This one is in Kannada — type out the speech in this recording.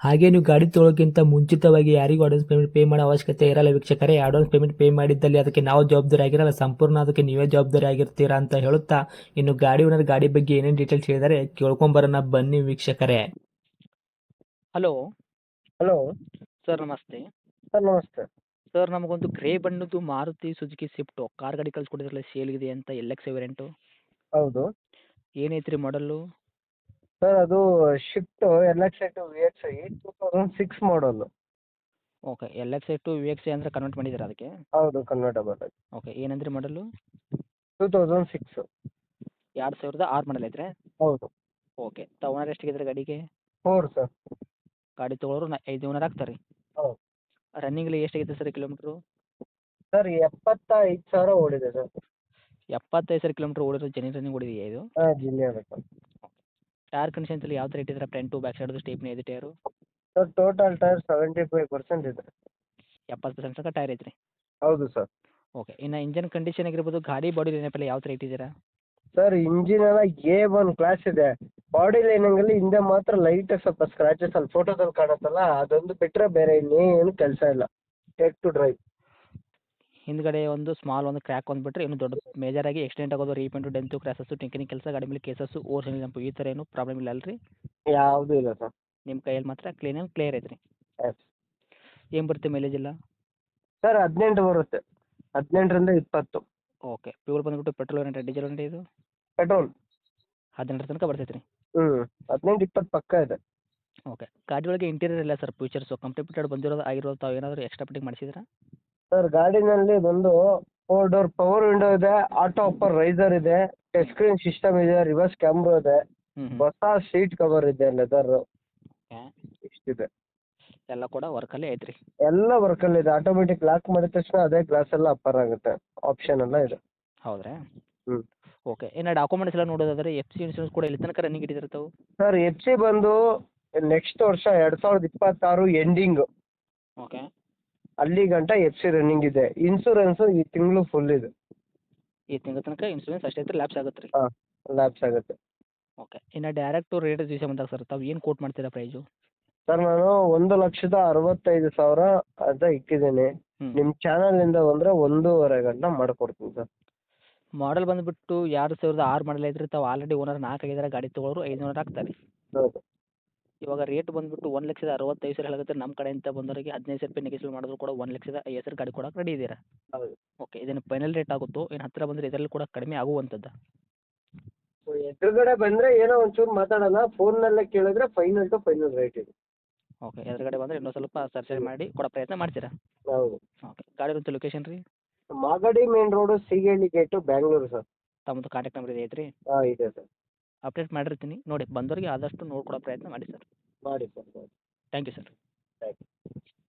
ಹಾಗೆ ನೀವು ಗಾಡಿ ತೊಳೋಕ್ಕಿಂತ ಮುಂಚಿತವಾಗಿ ಯಾರಿಗೂ ಅಡ್ವಾನ್ಸ್ ಪೇಮೆಂಟ್ ಪೇ ಮಾಡೋ ಅವಶ್ಯಕತೆ ಇರಲ್ಲ ವೀಕ್ಷಕರೇ. ಅಡ್ವಾನ್ಸ್ ಪೇಮೆಂಟ್ ಪೇ ಮಾಡಿದ್ದಲ್ಲಿ ಅದಕ್ಕೆ ನಾವು ಜವಾಬ್ದಾರಿ ಆಗಿರಲ್ಲ. ಸಂಪೂರ್ಣ ಅದಕ್ಕೆ ನೀವೇ ಜವಾಬ್ದಾರಿ ಆಗಿರ್ತೀರಾ ಅಂತ ಹೇಳುತ್ತಾ ಇನ್ನು ಗಾಡಿ ಓನರ್ ಗಾಡಿ ಬಗ್ಗೆ ಏನೇನು ಡೀಟೇಲ್ಸ್ ಹೇಳಿದರೆ ಕೇಳ್ಕೊಂಬರೋಣ ಬನ್ನಿ ವೀಕ್ಷಕರೇ. ಹಲೋ ಹಲೋ ಸರ್ ನಮಸ್ತೆ. ಸರ್ ನಮಸ್ತೆ. ಸರ್ ನಮಗೊಂದು ಗ್ರೇ ಬಣ್ಣದ್ದು ಮಾರುತಿ ಸುಜುಕಿ ಸ್ವಿಫ್ಟು ಕಾರ್ ಗಾಡಿ ಕಳ್ಸ್ಕೊಡಿದ್ರಲ್ಲ ಸೇಲ್ ಇದೆ ಅಂತ ಎಲ್ ಎಕ್ಸ್ ವೇರಿಯಂಟು ಹೌದು. ಏನೈತ್ರಿ ಮಾಡಲ್ಲು ಸರ್ ಅದು shift L X I to V X I two thousand six ಮಾಡಲು okay L X I to V X I ಅಂದರೆ ಕನ್ವರ್ಟ್ ಮಾಡಿದ್ದೀರಾ ಅದಕ್ಕೆ? ಹೌದು ಕನ್ವರ್ಟಬಲ್ ಓಕೆ ಏನಂದ್ರೆ ಮಾಡಲು ಟೂ ತೌಸಂಡ್ ಸಿಕ್ಸ್ ಎರಡು ಸಾವಿರದ ಆರು ಮಾಡಲ್ ಇದ್ರೆ ಹೌದು. ಓಕೆ ತಗೊಂಡ್ರೆ ಎಷ್ಟಿಗಿದ್ರೆ ಗಾಡಿಗೆ? ಫೋರ್ ಸರ್ ಗಾಡಿ ತೊಗೊಳೋರು ನ ಐದು ಓನರ್ ಆಗ್ತಾರೆ. ರನ್ನಿಂಗ್ ಹೌದು. ರನ್ನಿಂಗ್ಲಿ ಎಷ್ಟಾಗಿದೆ ಸರ್ ಕಿಲೋಮೀಟ್ರು ಸರ್ ಎಪ್ಪತ್ತ ಐದು ಸಾವಿರ ಓಡಿದೆ ಸರ್. ಎಪ್ಪತ್ತೈದು ಸಾವಿರ ಕಿಲೋಮೀಟ್ರ್ ಓಡಿರೋ ಜನ ರನ್ನಿಂಗ್ ಓಡಿದೆಯಾ ಇದು? ಹಾಂ ಸರ್ ಟೈರ್ ಕಂಡೀಷನ್ಸಲ್ಲಿ ಯಾವ ಥರ ಇಟ್ಟಿದ್ದಾರೆ? ಟು ಬ್ಯಾಕ್ ಸೈಡ್ದು ಸ್ಟೇಪ್ನಿ ಇದೆ tyre sir total tyre seventy five percent ಇದೆ. ಎಪ್ಪತ್ತು ಪರ್ಸೆಂಟ್ ತನಕ ಟೈರ್ ಐತ್ರಿ? ಹೌದು ಸರ್ ಓಕೆ ಇನ್ನು ಇಂಜಿನ್ ಕಂಡೀಷನ್ ಆಗಿರ್ಬೋದು ಗಾಡಿ ಬಾಡಿ ಲೈನಪ್ಪೆಲ್ಲ ಯಾವ ಥರ ಇಟ್ಟಿದ್ದೀರಾ? ಸರ್ ಇಂಜಿನ್ ಎಲ್ಲ ಎ ಒನ್ ಕ್ಲಾಸ್ ಇದೆ. ಬಾಡಿ ಲೈನಿಂಗಲ್ಲಿ ಹಿಂದೆ ಮಾತ್ರ ಲೈಟ್ ಸ್ವಲ್ಪ ಸ್ಕ್ರಾಚಸ್ ಅಲ್ಲಿ ಫೋಟೋದಲ್ಲಿ ಕಾಣುತ್ತಲ್ಲ ಅದೊಂದು ಬಿಟ್ಟರೆ ಬೇರೆ ಇನ್ನೇನು ಕೆಲಸ ಇಲ್ಲ. ಟೇಕ್ ಟು ಡ್ರೈವ್ ಹಿಂದ್ಗಡೆ ಒಂದು ಸ್ಮಾಲ್ ಒಂದು ಕ್ರ್ಯಾಕ್ ಒಂದು ಬಿಟ್ಟರೆ ಇನ್ನು ದೊಡ್ಡ ಮೇಜರ್ ಆಗಿ ಎಕ್ಸಿಡೆಂಟ್ ಆಗೋದು ರೀಪೇಂಟು ಡೆಂತು ಕ್ರ್ಯಾಸಸ್ಸು ಟೆಂಕಿನ ಕೆಲಸ ಗಾಡಿ ಮೇಲೆ ಕೇಸಸ್ಸು ಓರ್ಸ್ ಜಂಪು ಈ ಥರ ಏನು ಪ್ರಾಬ್ಲಮ್ ಇಲ್ಲ ಅಲ್ರಿ? ಯಾವುದೂ ಇಲ್ಲ ಸರ್. ನಿಮ್ಮ ಕೈಯಲ್ಲಿ ಮಾತ್ರ ಕ್ಲೀನ್ ಆ್ಯಂಡ್ ಕ್ಲಿಯರ್ ಐತ್ರಿ. ಎಸ್ ಏನು ಬರುತ್ತೆ ಮೈಲೇಜ್ ಇಲ್ಲ ಸರ್ ಹದಿನೆಂಟು ಬರುತ್ತೆ. ಹದಿನೆಂಟರಿಂದ ಇಪ್ಪತ್ತು. ಓಕೆ ಪ್ಯೂರ್ ಬಂದ್ಬಿಟ್ಟು ಪೆಟ್ರೋಲ್ ವೇರಿಯಂಟ್ ಡೀಸೆಲ್ ವೇರಿಯಂಟ್ ಇದು? ಪೆಟ್ರೋಲ್ ಹದಿನೆಂಟರ ತನಕ ಬರ್ತೈತೆ ರೀ ಹ್ಞೂ ಹದಿನೆಂಟು ಇಪ್ಪತ್ತು ಪಕ್ಕ ಇದೆ. ಓಕೆ ಗಾಡಿ ಒಳಗೆ ಇಂಟೀರಿಯರ್ ಇಲ್ಲ ಸರ್ ಫ್ಯೂಚರ್ಸು ಕಂಪ್ಲೀಟ್ ಬಂದಿರೋದು ಆಗಿರೋದು ತಾವು ಏನಾದರೂ ಎಕ್ಸ್ಟ್ರಾ ಫಿಟ್ಟಿಂಗ್ ಮಾಡಿಸಿದ್ರಾ? ಸರ್ ಗಾಡಿನಲ್ಲಿ ಬಂದು ಫೋರ್ ಡೋರ್ ಪವರ್ ವಿಂಡೋ ಇದೆ ಆಟೋ ಅಪ್ಪರ್ ರೈಸರ್ ಇದೆ ಟಚ್ ಸ್ಕ್ರೀನ್ ಸಿಸ್ಟಮ್ ಇದೆ ರಿವರ್ಸ್ ಕ್ಯಾಮ್ರಾ ಇದೆ. ಹೊಸ ಸೀಟ್ ಕವರ್ ಇದೆ ಲೆದರ್ ಇಷ್ಟಿದೆ. ಎಲ್ಲ ಕೂಡ ವರ್ಕಲ್ಲೇ ಐತ್ರಿ? ಎಲ್ಲ ವರ್ಕಲ್ಲಿ ಇದೆ. ಆಟೋಮೆಟಿಕ್ ಲಾಕ್ ಮಾಡಿದ ತಕ್ಷಣ ಅದೇ ಗ್ಲಾಸ್ ಎಲ್ಲ ಅಪ್ಪರ್ ಆಗುತ್ತೆ. ಆಪ್ಷನ್ ಎಲ್ಲ ಇದೆ. ಹೌದ್ರೆ? ಹ್ಮ್. ಓಕೆ. ಇನ್ನು ಡಾಕ್ಯುಮೆಂಟ್ಸ್ ಎಲ್ಲ ನೋಡೋದಾದ್ರೆ ಎಫ್ ಸಿ ಇನ್ಶೂರೆನ್ಸ್ ಕೂಡ ಎಲ್ಲಿ ತನಕ ರನ್ನಿಂಗ್ ಇಟ್ಟಿರ್ತಾವೆ ಸರ್ ಎಫ್ ಸಿ ಬಂದು ನೆಕ್ಸ್ಟ್ ವರ್ಷ ಎರಡು ಸಾವಿರದ ಇಪ್ಪತ್ತಾರು ಎಂಡಿಂಗ್ ಓಕೆ. ಅಲ್ಲಿ ಗಂಟ ಎಫ್ ಸಿ ರನ್ನಿಂಗ್ ಇದೆ. ಇನ್ಸೂರೆನ್ಸ್ ಈ ತಿಂಗಳು ಫುಲ್ ಇದೆ. ಈ ತಿಂಗಳ ತನಕ ಇನ್ಶೂರೆನ್ಸ್ ಅಷ್ಟೇ ಐತ್ರಿ ಲ್ಯಾಪ್ಸ್ ಆಗುತ್ತೆ ರೀ. ಲ್ಯಾಪ್ಸ್ ಆಗುತ್ತೆ. ಓಕೆ ಇನ್ನು ಡೈರೆಕ್ಟು ರೇಟ್ ವಿಷಯ ಬಂದಾಗ ಸರ್ ತಾವು ಏನು ಕೋಟ್ ಮಾಡ್ತೀರಾ ಪ್ರೈಸು ಸರ್ ನಾನು ಒಂದು ಲಕ್ಷದ ಅರವತ್ತೈದು ಸಾವಿರ ಅಂತ ಇಟ್ಟಿದ್ದೀನಿ. ಹ್ಮ್. ನಿಮ್ಮ ಇಂದ ಬಂದ್ರೆ ಒಂದೂವರೆ ಗಂಟೆ ಮಾಡಿಕೊಡ್ತೀನಿ ಸರ್ ಮಾಡಲ್ ಬಂದ್ಬಿಟ್ಟು ಎರಡು ಸಾವಿರದ ಆರು ಮಾಡಲ್ ಐತ್ರಿ ತಾವು ಆಲ್ರೆಡಿ ಓನರ್ ನಾಲ್ಕು ಆಗಿದ್ದಾರೆ ಗಾಡಿ ತೊಗೊಳೋರು ಐದು ನೂರು ಆಗ್ತಾರೆ. ಹೌದು. ಇವಾಗ ರೇಟ್ ಬಂದ್ಬಿಟ್ಟು ಒಂದು ಲಕ್ಷದ ಅರವತ್ತೈದು ಸಾವಿರ ಹೇಳತ್ತೆ ನಮ್ಮ ಕಡೆಯಿಂದ ಬಂದವರಿಗೆ ಹದಿನೈದು ಸಾವಿರ ರೂಪಾಯಿ ನೆಗೆಸಿಲ್ ಮಾಡಿದ್ರು ಕೂಡ ಒಂದು ಲಕ್ಷದ ಐವತ್ತು ಸಾವಿರ ಗಾಡಿ ಕೊಡಕ್ಕೆ ರೆಡಿ ಇದ್ದೀರಾ ಹೌದು. ಓಕೆ ಇದನ್ನ ಫೈನಲ್ ರೇಟ್ ಆಗುತ್ತೋ ಏನು ಹತ್ತಿರ ಬಂದರೆ ಇದರಲ್ಲಿ ಕೂಡ ಕಡಿಮೆ ಆಗುವಂಥದ್ದು ಎದುರುಗಡೆ ಬಂದರೆ ಏನೋ ಒಂಚೂರು ಮಾತಾಡೋಣ ಫೋನ್ನಲ್ಲೇ ಕೇಳಿದ್ರೆ ಫೈನಲ್ ಟು ಫೈನಲ್ ರೇಟ್ ಇದೆ. ಓಕೆ ಎದುರುಗಡೆ ಬಂದರೆ ಇನ್ನೂ ಸ್ವಲ್ಪ ಸರ್ಚ್ ಮಾಡಿ ಕೊಡೋ ಪ್ರಯತ್ನ ಮಾಡ್ತೀರಾ? ಹೌದು. ಓಕೆ ಗಾಡಿ ಇರುವಂಥ ಲೊಕೇಶನ್ ರೀ? Magadi main road Seegalli gate Bangalore sir ತಮ್ಮದು ಕಾಂಟ್ಯಾಕ್ಟ್ ನಂಬರ್ ಇದೆ ಐತ್ರಿ? ಹಾಂ ಇದೆ ಸರ್ ಅಪ್ಡೇಟ್ ಮಾಡಿರ್ತೀನಿ. ನೋಡಿ ಬಂದೋರಿಗೆ ಆದಷ್ಟು ನೋಡ್ಕೊಡೋ ಪ್ರಯತ್ನ ಮಾಡಿ ಸರ್. ಮಾಡಿ ಸರ್ ಮಾಡಿ. Thank you sir thank you